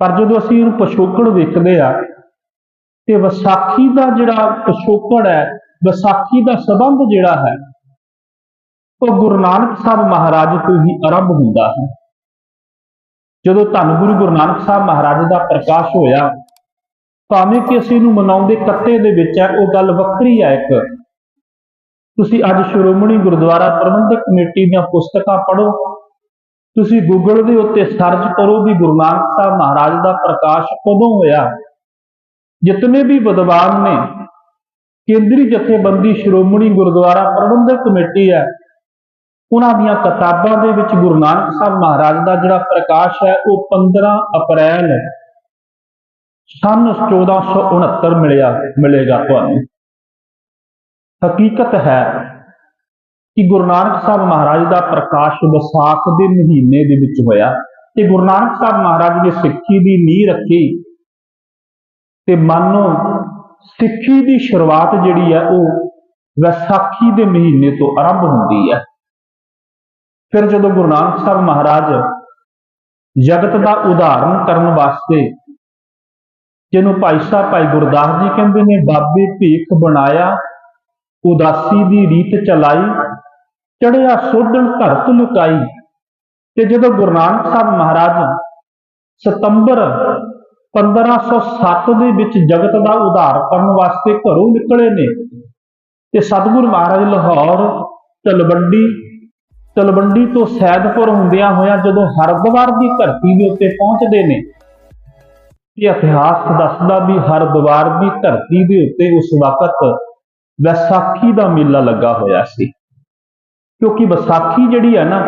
ਪਰ ਜਦੋਂ ਅਸੀਂ ਇਹਨੂੰ ਪਿਛੋਕੜ ਵੇਖਦੇ ਆ, ਤੇ ਵਿਸਾਖੀ ਦਾ ਜਿਹੜਾ ਪਿਛੋਕੜ ਹੈ, ਵਿਸਾਖੀ ਦਾ ਸਬੰਧ ਜਿਹੜਾ ਹੈ, ਉਹ ਗੁਰੂ ਨਾਨਕ ਸਾਹਿਬ ਮਹਾਰਾਜ ਤੋਂ ਹੀ ਆਰੰਭ ਹੁੰਦਾ ਹੈ। ਜਦੋਂ ਧੰਨ ਗੁਰੂ ਗੁਰੂ ਨਾਨਕ ਸਾਹਿਬ ਮਹਾਰਾਜ ਦਾ ਪ੍ਰਕਾਸ਼ ਹੋਇਆ, ਭਾਵੇਂ ਕਿ ਅਸੀਂ ਇਹਨੂੰ ਮਨਾਉਂਦੇ ਕੱਤੇ ਦੇ ਵਿੱਚ ਹੈ, ਉਹ ਗੱਲ ਵੱਖਰੀ ਹੈ ਇੱਕ। ਤੁਸੀਂ ਅੱਜ ਸ਼੍ਰੋਮਣੀ ਗੁਰਦੁਆਰਾ ਪ੍ਰਬੰਧਕ ਕਮੇਟੀ ਦੀਆਂ ਪੁਸਤਕਾਂ ਪੜ੍ਹੋ ਤੁਸੀਂ ਗੂਗਲ ਦੇ ਉੱਤੇ ਸਰਚ ਕਰੋ ਵੀ ਗੁਰੂ ਨਾਨਕ ਸਾਹਿਬ ਮਹਾਰਾਜ ਦਾ ਪ੍ਰਕਾਸ਼ ਕਦੋਂ ਹੋਇਆ। ਜਿਤਨੇ ਵੀ ਵਿਦਵਾਨ ਨੇ, ਕੇਂਦਰੀ ਜਥੇਬੰਦੀ ਸ਼੍ਰੋਮਣੀ ਗੁਰਦੁਆਰਾ ਪ੍ਰਬੰਧਕ ਕਮੇਟੀ ਹੈ, ਉਹਨਾਂ ਦੀਆਂ ਕਿਤਾਬਾਂ ਦੇ ਵਿੱਚ ਗੁਰੂ ਨਾਨਕ ਸਾਹਿਬ ਮਹਾਰਾਜ ਦਾ ਜਿਹੜਾ ਪ੍ਰਕਾਸ਼ ਹੈ, ਉਹ 15 ਅਪ੍ਰੈਲ ਸੰਨ 1469 ਮਿਲਿਆ, ਮਿਲੇਗਾ ਤੁਹਾਨੂੰ। ਹਕੀਕਤ ਹੈ ਕਿ ਗੁਰੂ ਨਾਨਕ ਸਾਹਿਬ ਮਹਾਰਾਜ ਦਾ ਪ੍ਰਕਾਸ਼ ਵਿਸਾਖ ਦੇ ਮਹੀਨੇ ਦੇ ਵਿੱਚ ਹੋਇਆ ਤੇ ਗੁਰੂ ਨਾਨਕ ਸਾਹਿਬ ਮਹਾਰਾਜ ਨੇ ਸਿੱਖੀ ਦੀ ਨੀਂਹ ਰੱਖੀ ਤੇ ਮੰਨੋ ਸਿੱਖੀ ਦੀ ਸ਼ੁਰੂਆਤ ਜਿਹੜੀ ਹੈ ਉਹ ਵਿਸਾਖੀ ਦੇ ਮਹੀਨੇ ਤੋਂ ਆਰੰਭ ਹੁੰਦੀ ਹੈ ਫਿਰ ਜਦੋਂ ਗੁਰੂ ਨਾਨਕ ਸਾਹਿਬ ਮਹਾਰਾਜ ਜਗਤ ਦਾ ਉਦਾਹਰਨ ਕਰਨ ਵਾਸਤੇ ਜਿਹਨੂੰ ਭਾਈ ਸਾਹਿਬ ਭਾਈ ਗੁਰਦਾਸ ਜੀ ਕਹਿੰਦੇ ਨੇ, ਬਾਬੇ ਭੀਖ ਬਣਾਇਆ, ਉਦਾਸੀ ਦੀ ਰੀਤ ਚਲਾਈ ਚੜਿਆ ਸੋਧਣ ਧਰਤ ਲੁਕਾਈ ਤੇ ਜਦੋਂ ਗੁਰੂ ਨਾਨਕ ਸਾਹਿਬ ਮਹਾਰਾਜ ਸਤੰਬਰ 1507 ਦੇ ਵਿੱਚ ਜਗਤ ਦਾ ਉਧਾਰ ਕਰਨ ਵਾਸਤੇ ਘਰੋਂ ਨਿਕਲੇ ਨੇ, ਤੇ ਸਤਿਗੁਰੂ ਮਹਾਰਾਜ ਲਾਹੌਰ, ਤਲਵੰਡੀ ਤਲਵੰਡੀ ਤੋਂ ਸੈਦਪੁਰ ਹੁੰਦਿਆਂ ਹੋਇਆਂ ਜਦੋਂ ਹਰਿਦੁਆਰ ਦੀ ਧਰਤੀ ਦੇ ਉੱਤੇ ਪਹੁੰਚਦੇ ਨੇ ਇਹ ਇਤਿਹਾਸ ਦੱਸਦਾ ਵੀ ਹਰਿਦੁਆਰ ਦੀ ਧਰਤੀ ਦੇ ਉੱਤੇ ਉਸ ਵਕਤ ਵੈਸਾਖੀ ਦਾ ਮੇਲਾ ਲੱਗਾ ਹੋਇਆ ਸੀ। ਕਿਉਂਕਿ ਵਿਸਾਖੀ ਜਿਹੜੀ ਹੈ ਨਾ,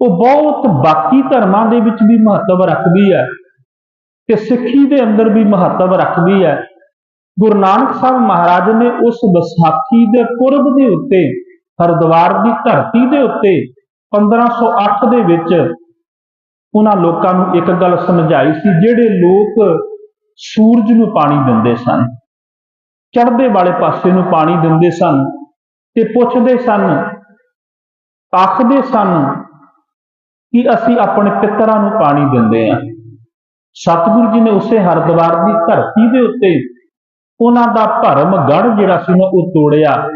ਉਹ ਬਹੁਤ ਬਾਕੀ ਧਰਮਾਂ ਦੇ ਵਿੱਚ ਵੀ ਮਹੱਤਵ ਰੱਖਦੀ ਹੈ ਤੇ ਸਿੱਖੀ ਦੇ ਅੰਦਰ ਵੀ ਮਹੱਤਵ ਰੱਖਦੀ ਹੈ ਗੁਰੂ ਨਾਨਕ ਸਾਹਿਬ ਮਹਾਰਾਜ ਨੇ ਉਸ ਵਿਸਾਖੀ ਦੇ ਪੁਰਬ ਦੇ ਉੱਤੇ, ਹਰਿਦੁਆਰ ਦੀ ਧਰਤੀ ਦੇ ਉੱਤੇ 1508 ਦੇ ਵਿੱਚ ਉਹਨਾਂ ਲੋਕਾਂ ਨੂੰ ਇੱਕ ਗੱਲ ਸਮਝਾਈ ਸੀ, ਜਿਹੜੇ ਲੋਕ ਸੂਰਜ ਨੂੰ ਪਾਣੀ ਦਿੰਦੇ ਸਨ, ਚੜ੍ਹਦੇ ਵਾਲੇ ਪਾਸੇ ਨੂੰ ਪਾਣੀ ਦਿੰਦੇ ਸਨ ਤੇ ਪੁੱਛਦੇ ਸਨ ਆਖਦੇ ਸਨ ਕਿ ਅਸੀਂ ਆਪਣੇ ਪਿੱਤਰਾਂ ਨੂੰ ਪਾਣੀ ਦਿੰਦੇ ਹਾਂ। ਸਤਿਗੁਰੂ ਜੀ ਨੇ ਉਸੇ ਹਰਿਦੁਆਰ ਦੀ ਧਰਤੀ ਦੇ ਉੱਤੇ ਉਹਨਾਂ ਦਾ ਭਰਮ ਗੜ ਜਿਹੜਾ ਸੀ ਨਾ ਉਹ ਤੋੜਿਆ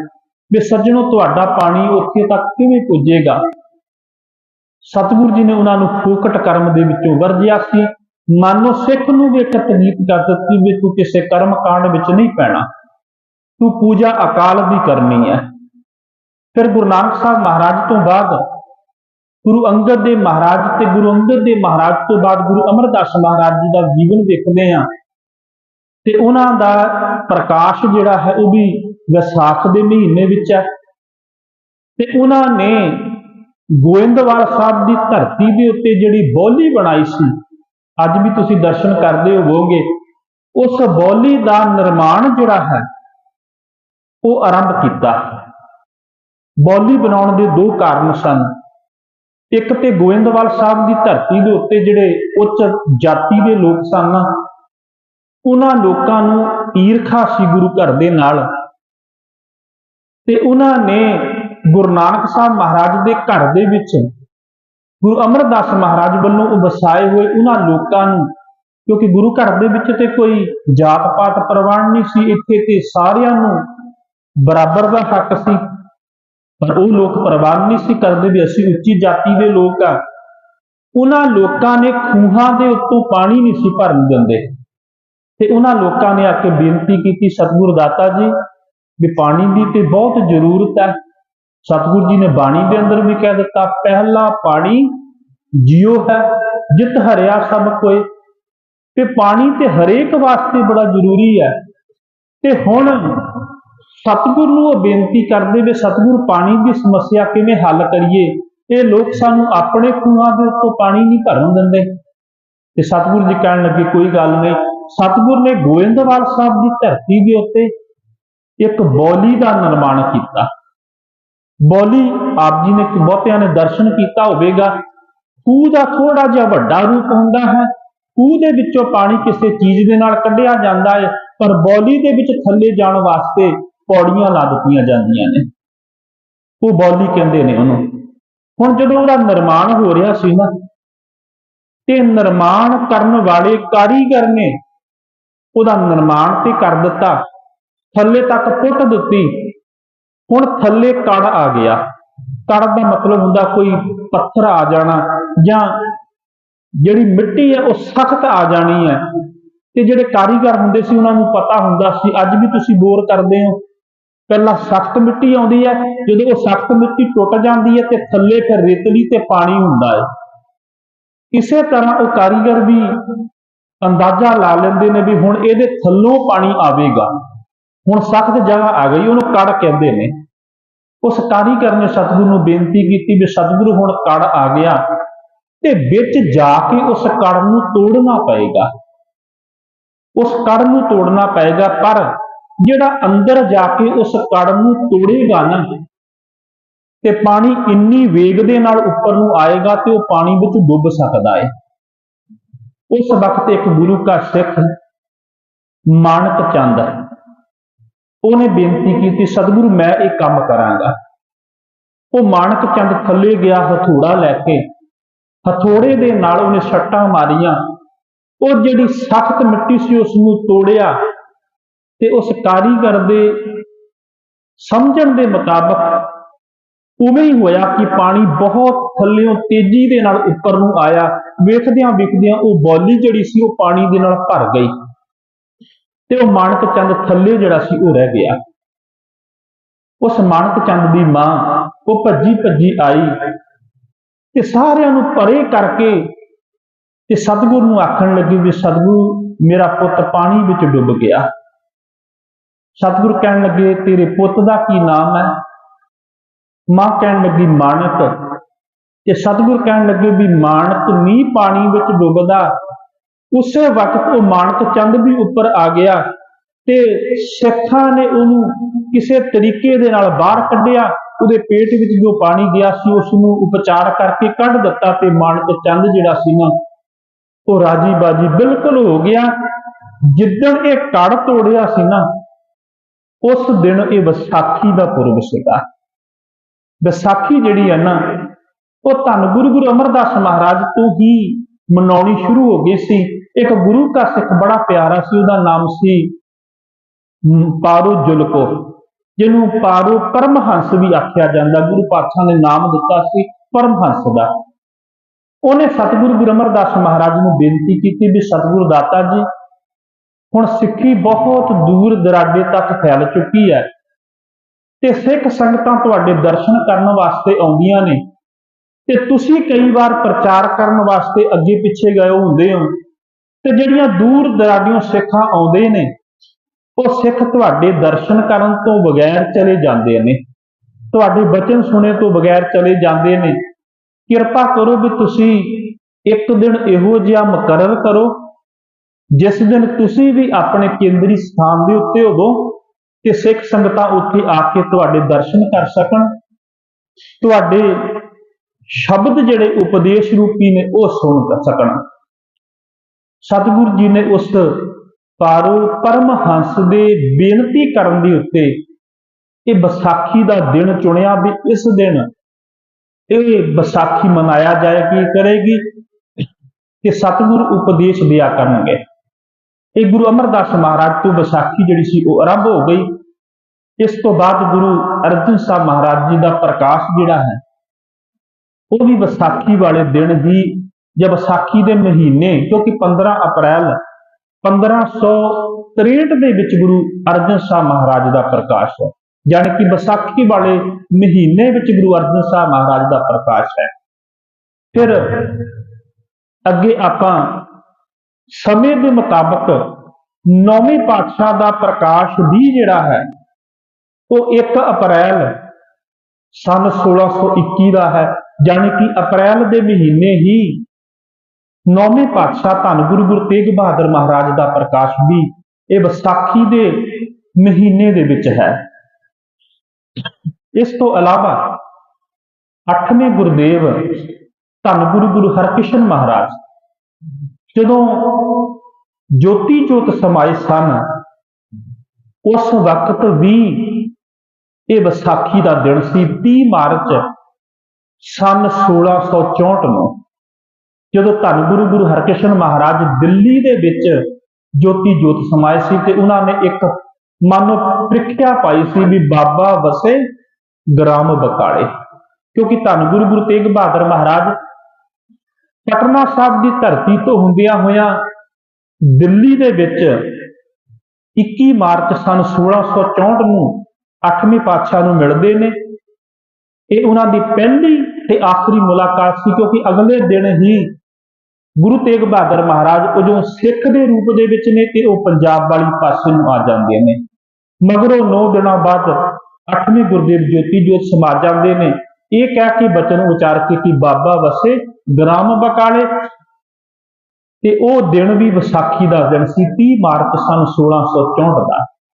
ਵੀ ਸੱਜਣੋ, ਤੁਹਾਡਾ ਪਾਣੀ ਉੱਥੇ ਤੱਕ ਕਿਵੇਂ ਪੁੱਜੇਗਾ? ਸਤਿਗੁਰੂ ਜੀ ਨੇ ਉਹਨਾਂ ਨੂੰ ਫੂਕਟ ਕਰਮ ਦੇ ਵਿੱਚੋਂ ਵਰਜਿਆ ਸੀ। ਮਾਨੋ ਸਿੱਖ ਨੂੰ ਵੀ ਇੱਕ ਤਕਲੀਫ ਕਰ ਦਿੱਤੀ ਵੀ ਤੂੰ ਕਿਸੇ ਕਰਮ ਕਾਂਡ ਵਿੱਚ ਨਹੀਂ ਪੈਣਾ। ਤੂੰ ਪੂਜਾ ਅਕਾਲ ਦੀ ਕਰਨੀ ਹੈ। ਫਿਰ ਗੁਰੂ ਨਾਨਕ ਸਾਹਿਬ ਮਹਾਰਾਜ ਤੋਂ ਬਾਅਦ ਗੁਰੂ ਅੰਗਦ ਦੇ ਮਹਾਰਾਜ ਤੇ ਗੁਰੂ ਅੰਗਦ ਦੇ ਮਹਾਰਾਜ ਤੋਂ ਬਾਅਦ ਗੁਰੂ ਅਮਰਦਾਸ ਮਹਾਰਾਜ ਜੀ ਦਾ ਜੀਵਨ ਵੇਖਦੇ ਆ ਤੇ ਉਹਨਾਂ ਦਾ ਪ੍ਰਕਾਸ਼ ਜਿਹੜਾ ਹੈ ਉਹ ਵੀ ਵਿਸਾਖ ਦੇ ਮਹੀਨੇ ਵਿੱਚ ਹੈ ਤੇ ਉਹਨਾਂ ਨੇ ਗੋਇੰਦਵਾਲ ਸਾਹਿਬ ਦੀ ਧਰਤੀ ਦੇ ਉੱਤੇ ਜਿਹੜੀ ਬੋਲੀ ਬਣਾਈ ਸੀ, ਅੱਜ ਵੀ ਤੁਸੀਂ ਦਰਸ਼ਨ ਕਰਦੇ ਹੋਵੋਗੇ, ਉਸ ਬੋਲੀ ਦਾ ਨਿਰਮਾਣ ਜਿਹੜਾ ਹੈ ਉਹ ਆਰੰਭ ਕੀਤਾ। ਬੋਲੀ ਬਣਾਉਣ ਦੇ ਦੋ ਕਾਰਨ ਸਨ। ਇੱਕ ਤੇ ਗੋਇੰਦਵਾਲ ਸਾਹਿਬ ਦੀ ਧਰਤੀ ਦੇ ਉੱਤੇ ਜਿਹੜੇ ਉੱਚ ਜਾਤੀ ਦੇ ਲੋਕ ਸਨ, ਉਹਨਾਂ ਲੋਕਾਂ ਨੂੰ ਈਰਖਾ ਸੀ ਗੁਰੂ ਘਰ ਦੇ ਨਾਲ। ਤੇ ਉਹਨਾਂ ਨੇ ਗੁਰੂ ਨਾਨਕ ਸਾਹਿਬ ਮਹਾਰਾਜ ਦੇ ਘਰ ਦੇ ਵਿੱਚ ਗੁਰੂ ਅਮਰਦਾਸ ਮਹਾਰਾਜ ਵੱਲੋਂ ਉਹ ਵਸਾਏ ਹੋਏ ਉਹਨਾਂ ਲੋਕਾਂ ਨੂੰ, ਕਿਉਂਕਿ ਗੁਰੂ ਘਰ ਦੇ ਵਿੱਚ ਤੇ ਕੋਈ ਜਾਤ ਪਾਤ ਪ੍ਰਵਾਨ ਨਹੀਂ ਸੀ, ਇੱਥੇ ਤੇ ਸਾਰਿਆਂ ਨੂੰ ਬਰਾਬਰ ਦਾ ਹੱਕ ਸੀ। ਪਰ ਉਹ ਲੋਕ ਪ੍ਰਵਾਨ ਨਹੀਂ ਸੀ ਕਰਦੇ ਵੀ ਅਸੀਂ ਉੱਚੀ ਜਾਤੀ ਦੇ ਲੋਕ ਆ। ਉਹਨਾਂ ਲੋਕਾਂ ਨੇ ਖੂਹਾਂ ਦੇ ਉੱਤੋਂ ਪਾਣੀ ਨਹੀਂ ਸੀ ਭਰਨ ਦਿੰਦੇ। ਤੇ ਉਹਨਾਂ ਲੋਕਾਂ ਨੇ ਆ ਕੇ ਬੇਨਤੀ ਕੀਤੀ ਸਤਿਗੁਰ ਦਾਤਾ ਜੀ ਵੀ ਪਾਣੀ ਦੀ ਤੇ ਬਹੁਤ ਜ਼ਰੂਰਤ ਹੈ। ਸਤਿਗੁਰੂ ਜੀ ਨੇ ਬਾਣੀ ਦੇ ਅੰਦਰ ਵੀ ਕਹਿ ਦਿੱਤਾ, ਪਹਿਲਾ ਪਾਣੀ ਜਿਉ ਹੈ, ਜਿਤ ਹਰਿਆ ਸਭ ਕੋਏ। ਤੇ ਪਾਣੀ ਤੇ ਹਰੇਕ ਵਾਸਤੇ ਬੜਾ ਜ਼ਰੂਰੀ ਹੈ। ਤੇ ਹੁਣ ਸਤਿਗੁਰ ਨੂੰ ਉਹ ਬੇਨਤੀ ਕਰਦੇ ਵੀ ਸਤਿਗੁਰ ਪਾਣੀ ਦੀ ਸਮੱਸਿਆ ਕਿਵੇਂ ਹੱਲ ਕਰੀਏ, ਇਹ ਲੋਕ ਸਾਨੂੰ ਆਪਣੇ ਖੂਹਾਂ ਦੇ ਉੱਤੋਂ ਪਾਣੀ ਨਹੀਂ ਭਰਨ ਦਿੰਦੇ। ਤੇ ਸਤਿਗੁਰ ਜੀ ਕਹਿਣ ਲੱਗੇ, ਕੋਈ ਗੱਲ ਨਹੀਂ। ਸਤਿਗੁਰ ਨੇ ਗੋਇੰਦਵਾਲ ਸਾਹਿਬ ਦੀ ਧਰਤੀ ਦੇ ਉੱਤੇ ਇੱਕ ਬੌਲੀ ਦਾ ਨਿਰਮਾਣ ਕੀਤਾ। ਬੌਲੀ ਆਪ ਜੀ ਨੇ ਬਹੁਤਿਆਂ ਨੇ ਦਰਸ਼ਨ ਕੀਤਾ ਹੋਵੇਗਾ। ਖੂਹ ਦਾ ਥੋੜਾ ਜਿਹਾ ਵੱਡਾ ਰੂਪ ਹੁੰਦਾ ਹੈ। ਖੂਹ ਦੇ ਵਿੱਚੋਂ ਪਾਣੀ ਕਿਸੇ ਚੀਜ਼ ਦੇ ਨਾਲ ਕੱਢਿਆ ਜਾਂਦਾ ਹੈ, ਪਰ ਬੌਲੀ ਦੇ ਵਿੱਚ ਥੱਲੇ ਜਾਣ ਵਾਸਤੇ ਪੌੜੀਆਂ ਲਾ ਦਿੱਤੀਆਂ ਜਾਂਦੀਆਂ ਨੇ। ਉਹ ਬੌਲੀ ਕਹਿੰਦੇ ਨੇ ਉਹਨੂੰ, ਹੁਣ ਜਦੋਂ ਉਹਦਾ ਨਿਰਮਾਣ ਹੋ ਰਿਹਾ ਸੀ ਨਾ, ਤੇ ਨਿਰਮਾਣ ਕਰਨ ਵਾਲੇ ਕਾਰੀਗਰ ਨੇ ਉਹਦਾ ਨਿਰਮਾਣ ਤੇ ਕਰ ਦਿੱਤਾ। ਥੱਲੇ ਤੱਕ ਪੁੱਟ ਦਿੱਤੀ। ਹੁਣ ਥੱਲੇ ਕੜ ਆ ਗਿਆ। ਕੜ ਦਾ ਮਤਲਬ ਹੁੰਦਾ ਕੋਈ ਪੱਥਰ ਆ ਜਾਣਾ ਜਾਂ ਜਿਹੜੀ ਮਿੱਟੀ ਹੈ ਉਹ ਸਖਤ ਆ ਜਾਣੀ ਹੈ। ਤੇ ਜਿਹੜੇ ਕਾਰੀਗਰ ਹੁੰਦੇ ਸੀ ਉਹਨਾਂ ਨੂੰ ਪਤਾ ਹੁੰਦਾ ਸੀ, ਅੱਜ ਵੀ ਤੁਸੀਂ ਬੋਰ ਕਰਦੇ ਹੋ। ਪਹਿਲਾਂ ਸਖਤ ਮਿੱਟੀ ਆਉਂਦੀ ਹੈ, ਜਦੋਂ ਉਹ ਸਖਤ ਮਿੱਟੀ ਟੁੱਟ ਜਾਂਦੀ ਹੈ ਤੇ ਥੱਲੇ ਫਿਰ ਰੇਤਲੀ ਤੇ ਪਾਣੀ ਹੁੰਦਾ ਹੈ। ਇਸੇ ਤਰ੍ਹਾਂ ਉਹ ਕਾਰੀਗਰ ਵੀ ਅੰਦਾਜ਼ਾ ਲਾ ਲੈਂਦੇ ਨੇ ਵੀ ਹੁਣ ਇਹਦੇ ਥੱਲੋਂ ਪਾਣੀ ਆਵੇਗਾ। ਹੁਣ ਸਖਤ ਜਗ੍ਹਾ ਆ ਗਈ, ਉਹਨੂੰ ਕੜ ਕਹਿੰਦੇ ਨੇ। ਉਸ ਕਾਰੀਗਰ ਨੇ ਸਤਿਗੁਰੂ ਨੂੰ ਬੇਨਤੀ ਕੀਤੀ ਵੀ ਸਤਿਗੁਰੂ ਹੁਣ ਕੜ ਆ ਗਿਆ ਤੇ ਵਿੱਚ ਜਾ ਕੇ ਉਸ ਕੜ ਨੂੰ ਤੋੜਨਾ ਪਏਗਾ। ਉਸ ਕੜ ਨੂੰ ਤੋੜਨਾ ਪਏਗਾ, ਪਰ ਜਿਹੜਾ ਅੰਦਰ ਜਾ ਕੇ ਉਸ ਕੜ ਨੂੰ ਤੋੜੇਗਾ ਨਾ, ਤੇ ਪਾਣੀ ਇੰਨੀ ਵੇਗ ਦੇ ਨਾਲ ਉੱਪਰ ਨੂੰ ਆਏਗਾ ਤੇ ਉਹ ਪਾਣੀ ਵਿੱਚ ਡੁੱਬ ਸਕਦਾ ਹੈ ਉਸ ਵਕਤ ਇੱਕ ਗੁਰੂ ਕਾ ਸਿੱਖ, ਮਾਨਕ ਚੰਦ, ਉਹਨੇ ਬੇਨਤੀ ਕੀਤੀ, ਸਤਿਗੁਰੂ, ਮੈਂ ਇਹ ਕੰਮ ਕਰਾਂਗਾ। ਉਹ ਮਾਨਕ ਚੰਦ ਥੱਲੇ ਗਿਆ, ਹਥੂੜਾ ਲੈ ਕੇ, ਹਥੋੜੇ ਦੇ ਨਾਲ ਉਹਨੇ ਸੱਟਾਂ ਮਾਰੀਆਂ। ਉਹ ਜਿਹੜੀ ਸਖਤ ਮਿੱਟੀ ਸੀ, ਉਸ ਨੂੰ ਤੋੜਿਆ। ਤੇ ਉਸ ਕਾਰੀਗਰ ਦੇ ਸਮਝਣ ਦੇ ਮੁਤਾਬਕ ਉਵੇਂ ਹੀ ਹੋਇਆ ਕਿ ਪਾਣੀ ਬਹੁਤ ਥੱਲਿਓਂ ਤੇਜ਼ੀ ਦੇ ਨਾਲ ਉੱਪਰ ਨੂੰ ਆਇਆ। ਵੇਖਦਿਆਂ ਵੇਖਦਿਆਂ ਉਹ ਬੌਲੀ ਜਿਹੜੀ ਸੀ ਉਹ ਪਾਣੀ ਦੇ ਨਾਲ ਭਰ ਗਈ ਤੇ ਉਹ ਮਾਨਕ ਚੰਦ ਥੱਲੇ ਜਿਹੜਾ ਸੀ ਉਹ ਰਹਿ ਗਿਆ। ਉਸ ਮਾਨਕ ਚੰਦ ਦੀ ਮਾਂ ਉਹ ਭੱਜੀ ਭੱਜੀ ਆਈ ਤੇ ਸਾਰਿਆਂ ਨੂੰ ਪਰੇ ਕਰਕੇ ਤੇ ਸਤਿਗੁਰੂ ਨੂੰ ਆਖਣ ਲੱਗੀ ਵੀ ਸਤਿਗੁਰੂ, ਮੇਰਾ ਪੁੱਤ ਪਾਣੀ ਵਿੱਚ ਡੁੱਬ ਗਿਆ। ਸਤਿਗੁਰੂ ਕਹਿਣ ਲੱਗੇ, ਤੇਰੇ ਪੁੱਤ ਦਾ ਕੀ ਨਾਮ ਹੈ? ਮਾਂ ਕਹਿਣ ਲੱਗੀ, ਮਾਨਕ। ਤੇ ਸਤਿਗੁਰ ਕਹਿਣ ਲੱਗੇ ਵੀ, ਮਾਨਕ ਨਹੀਂ ਪਾਣੀ ਵਿੱਚ ਡੁੱਬਦਾ। ਉਸੇ ਵਕਤ ਉਹ ਮਾਨਕ ਚੰਦ ਵੀ ਉੱਪਰ ਆ ਗਿਆ ਤੇ ਸਿੱਖਾਂ ਨੇ ਉਹਨੂੰ ਕਿਸੇ ਤਰੀਕੇ ਦੇ ਨਾਲ ਬਾਹਰ ਕੱਢਿਆ। ਉਹਦੇ ਪੇਟ ਵਿੱਚ ਜੋ ਪਾਣੀ ਗਿਆ ਸੀ, ਉਸ ਨੂੰ ਉਪਚਾਰ ਕਰਕੇ ਕੱਢ ਦਿੱਤਾ ਤੇ ਮਾਨਕ ਚੰਦ ਜਿਹੜਾ ਸੀ ਨਾ, ਉਹ ਰਾਜੀ ਬਾਜੀ ਬਿਲਕੁਲ ਹੋ ਗਿਆ। ਜਿੱਦਣ ਇਹ ਕੜ ਤੋੜਿਆ ਸੀ ਨਾ ਉਸ ਦਿਨ ਇਹ ਵਿਸਾਖੀ ਦਾ ਪੁਰਬ ਸੀਗਾ। ਵਿਸਾਖੀ ਜਿਹੜੀ ਹੈ ਨਾ ਉਹ ਧੰਨ ਗੁਰੂ ਗੁਰੂ ਅਮਰਦਾਸ ਮਹਾਰਾਜ ਤੋਂ ਹੀ ਮਨਾਉਣੀ ਸ਼ੁਰੂ ਹੋ ਗਈ ਸੀ। ਇੱਕ ਗੁਰੂ ਕਾ ਸਿੱਖ ਬੜਾ ਪਿਆਰਾ ਸੀ ਉਹਦਾ ਨਾਮ ਸੀ ਹਮ, ਪਾਰੋ ਜੁਲਕੋ ਜਿਹਨੂੰ ਪਾਰੋ ਪਰਮਹੰਸ ਵੀ ਆਖਿਆ ਜਾਂਦਾ। ਗੁਰੂ ਪਾਤਸ਼ਾਹ ਨੇ ਨਾਮ ਦਿੱਤਾ ਸੀ ਪਰਮਹੰਸ ਦਾ। ਉਹਨੇ ਸਤਿਗੁਰੂ ਗੁਰੂ ਅਮਰਦਾਸ ਮਹਾਰਾਜ ਨੂੰ ਬੇਨਤੀ ਕੀਤੀ ਵੀ ਸਤਿਗੁਰੂ ਦਾਤਾ ਜੀ ਹੁਣ ਸਿੱਖੀ ਬਹੁਤ ਦੂਰ ਦਰਾਡੇ ਤੱਕ ਫੈਲ ਚੁੱਕੀ ਹੈ। ਤੇ ਸਿੱਖ ਸੰਗਤਾਂ ਤੁਹਾਡੇ ਦਰਸ਼ਨ ਕਰਨ ਵਾਸਤੇ ਆਉਂਦੀਆਂ ਨੇ। ਤੇ ਤੁਸੀਂ ਕਈ ਵਾਰ ਪ੍ਰਚਾਰ ਕਰਨ ਵਾਸਤੇ ਅੱਗੇ ਪਿੱਛੇ ਗਏ ਹੁੰਦੇ ਹੋ। ਤੇ ਜਿਹੜੀਆਂ ਦੂਰ ਦਰਾਡਿਓਂ ਸਿੱਖਾਂ ਆਉਂਦੇ ਨੇ, ਉਹ ਸਿੱਖ ਤੁਹਾਡੇ ਦਰਸ਼ਨ ਕਰਨ ਤੋਂ ਬਗੈਰ ਚਲੇ ਜਾਂਦੇ ਨੇ। ਤੁਹਾਡੇ ਬਚਨ ਸੁਣੇ ਤੋਂ ਬਗੈਰ ਚਲੇ ਜਾਂਦੇ ਨੇ। ਕਿਰਪਾ ਕਰੋ ਵੀ ਤੁਸੀਂ ਇੱਕ ਦਿਨ ਇਹੋ ਜਿਹਾ ਮੁਕਰਰ ਕਰੋ। ਜਿਸ ਦਿਨ ਤੁਸੀਂ ਵੀ ਆਪਣੇ ਕੇਂਦਰੀ ਸਥਾਨ ਦੇ ਉੱਤੇ ਹੋਵੋ ਤੇ ਸਿੱਖ ਸੰਗਤਾਂ ਉੱਥੇ ਆ ਕੇ ਤੁਹਾਡੇ ਦਰਸ਼ਨ ਕਰ ਸਕਣ। ਤੁਹਾਡੇ ਸ਼ਬਦ ਜਿਹੜੇ ਉਪਦੇਸ਼ ਰੂਪੀ ਨੇ ਉਹ ਸੁਣ ਸਕਣ। ਸਤਿਗੁਰੂ ਜੀ ਨੇ ਉਸ ਪਾਰੋ ਪਰਮਹੰਸ ਦੇ ਬੇਨਤੀ ਕਰਨ ਦੇ ਉੱਤੇ ਇਹ ਵਿਸਾਖੀ ਦਾ ਦਿਨ ਚੁਣਿਆ ਵੀ ਇਸ ਦਿਨ ਇਹ ਵਿਸਾਖੀ ਮਨਾਇਆ ਜਾਏਗੀ ਕਰੇਗੀ? ਕਿ ਸਤਿਗੁਰ ਉਪਦੇਸ਼ ਦਿਆ ਕਰਨਗੇ। ਇਹ ਗੁਰੂ ਅਮਰਦਾਸ ਮਹਾਰਾਜ ਤੋਂ ਵਿਸਾਖੀ ਜਿਹੜੀ ਸੀ ਉਹ ਆਰੰਭ ਹੋ ਗਈ। ਇਸ ਤੋਂ ਬਾਅਦ ਗੁਰੂ ਅਰਜਨ ਸਾਹਿਬ ਮਹਾਰਾਜ ਜੀ ਦਾ ਪ੍ਰਕਾਸ਼ ਜਿਹੜਾ ਹੈ, ਉਹ ਵੀ ਵਿਸਾਖੀ ਵਾਲੇ ਦਿਨ ਹੀ ਜਾਂ ਵਿਸਾਖੀ ਦੇ ਮਹੀਨੇ, ਕਿਉਂਕਿ 15 ਅਪ੍ਰੈਲ 1563 ਦੇ ਵਿੱਚ ਗੁਰੂ ਅਰਜਨ ਸਾਹਿਬ ਮਹਾਰਾਜ ਦਾ ਪ੍ਰਕਾਸ਼ ਹੈ। ਯਾਨੀ ਕਿ ਵਿਸਾਖੀ ਵਾਲੇ ਮਹੀਨੇ ਵਿੱਚ ਗੁਰੂ ਅਰਜਨ ਸਾਹਿਬ ਮਹਾਰਾਜ ਦਾ ਪ੍ਰਕਾਸ਼ ਹੈ। ਫਿਰ ਅੱਗੇ ਆਪਾਂ ਸਮੇਂ ਦੇ ਮੁਤਾਬਕ ਨੌਵੇਂ ਪਾਤਸ਼ਾਹ ਦਾ ਪ੍ਰਕਾਸ਼ ਵੀ ਜਿਹੜਾ ਹੈ, ਉਹ 1 ਅਪ੍ਰੈਲ ਸਨ 1621 ਦਾ ਹੈ ਯਾਨੀ ਕਿ ਅਪ੍ਰੈਲ ਦੇ ਮਹੀਨੇ ਹੀ ਨੌਵੇਂ ਪਾਤਸ਼ਾਹ ਧੰਨ ਗੁਰੂ ਗੁਰੂ ਤੇਗ ਬਹਾਦਰ ਮਹਾਰਾਜ ਦਾ ਪ੍ਰਕਾਸ਼ ਵੀ ਇਹ ਵਿਸਾਖੀ ਦੇ ਮਹੀਨੇ ਦੇ ਵਿੱਚ ਹੈ। ਇਸ ਤੋਂ ਇਲਾਵਾ 8ਵੇਂ ਗੁਰਦੇਵ ਧੰਨ ਗੁਰੂ ਗੁਰੂ ਹਰਕ੍ਰਿਸ਼ਨ ਮਹਾਰਾਜ ਜਦੋਂ ਜੋਤੀ ਜੋਤ ਸਮਾਏ ਸਨ, ਉਸ ਵਕਤ ਵੀ ਇਹ ਵਿਸਾਖੀ ਦਾ ਦਿਨ ਸੀ 30 ਮਾਰਚ ਸਨ 1664 ਨੂੰ, ਜਦੋਂ ਧੰਨ ਗੁਰੂ ਗੁਰੂ ਹਰਕ੍ਰਿਸ਼ਨ ਮਹਾਰਾਜ ਦਿੱਲੀ ਦੇ ਵਿੱਚ ਜੋਤੀ ਜੋਤ ਸਮਾਏ ਸੀ ਤੇ ਉਹਨਾਂ ਨੇ ਇੱਕ ਮਨ ਪ੍ਰੀਖਿਆ ਪਾਈ ਸੀ ਵੀ ਬਾਬਾ ਵਸੇ ਗ੍ਰਾਮ ਬਕਾਲੇ। ਕਿਉਂਕਿ ਧੰਨ ਗੁਰੂ ਗੁਰੂ ਤੇਗ ਬਹਾਦਰ ਮਹਾਰਾਜ ਪਟਨਾ ਸਾਹਿਬ ਦੀ ਧਰਤੀ ਤੋਂ ਹੁੰਦਿਆਂ ਹੋਇਆਂ ਦਿੱਲੀ ਦੇ ਵਿੱਚ 21 ਮਾਰਚ ਸਨ 1664 ਨੂੰ 8ਵੇਂ ਪਾਤਸ਼ਾਹ ਨੂੰ ਮਿਲਦੇ ਨੇ। ਇਹ ਉਹਨਾਂ ਦੀ ਪਹਿਲੀ ਤੇ ਆਖਰੀ ਮੁਲਾਕਾਤ ਸੀ ਕਿਉਂਕਿ ਅਗਲੇ ਦਿਨ ਹੀ ਗੁਰੂ ਤੇਗ ਬਹਾਦਰ ਮਹਾਰਾਜ ਉਦੋਂ ਸਿੱਖ ਦੇ ਰੂਪ ਦੇ ਵਿੱਚ ਨੇ ਤੇ ਉਹ ਪੰਜਾਬ ਵਾਲੀ ਪਾਸੇ ਨੂੰ ਆ ਜਾਂਦੇ ਨੇ। ਮਗਰੋਂ 9 ਦਿਨਾਂ ਬਾਅਦ 8ਵੀਂ ਗੁਰਦੇਵ ਜੋਤੀ ਜੋਤ ਸਮਾ ਜਾਂਦੇ ਨੇ। ਇਹ ਕਹਿ ਕੇ ਬਚਨ ਉਚਾਰ ਕੇ ਕਿ ਬਾਬਾ ਵਸੇ ਗ੍ਰਾਮ ਬਕਾਲੇ। ਤੇ ਉਹ ਦਿਨ ਵੀ ਵਿਸਾਖੀ ਦਾ ਦਿਨ ਸੀ 30 ਮਾਰਚ ਸਨ 1664 ਦਾ।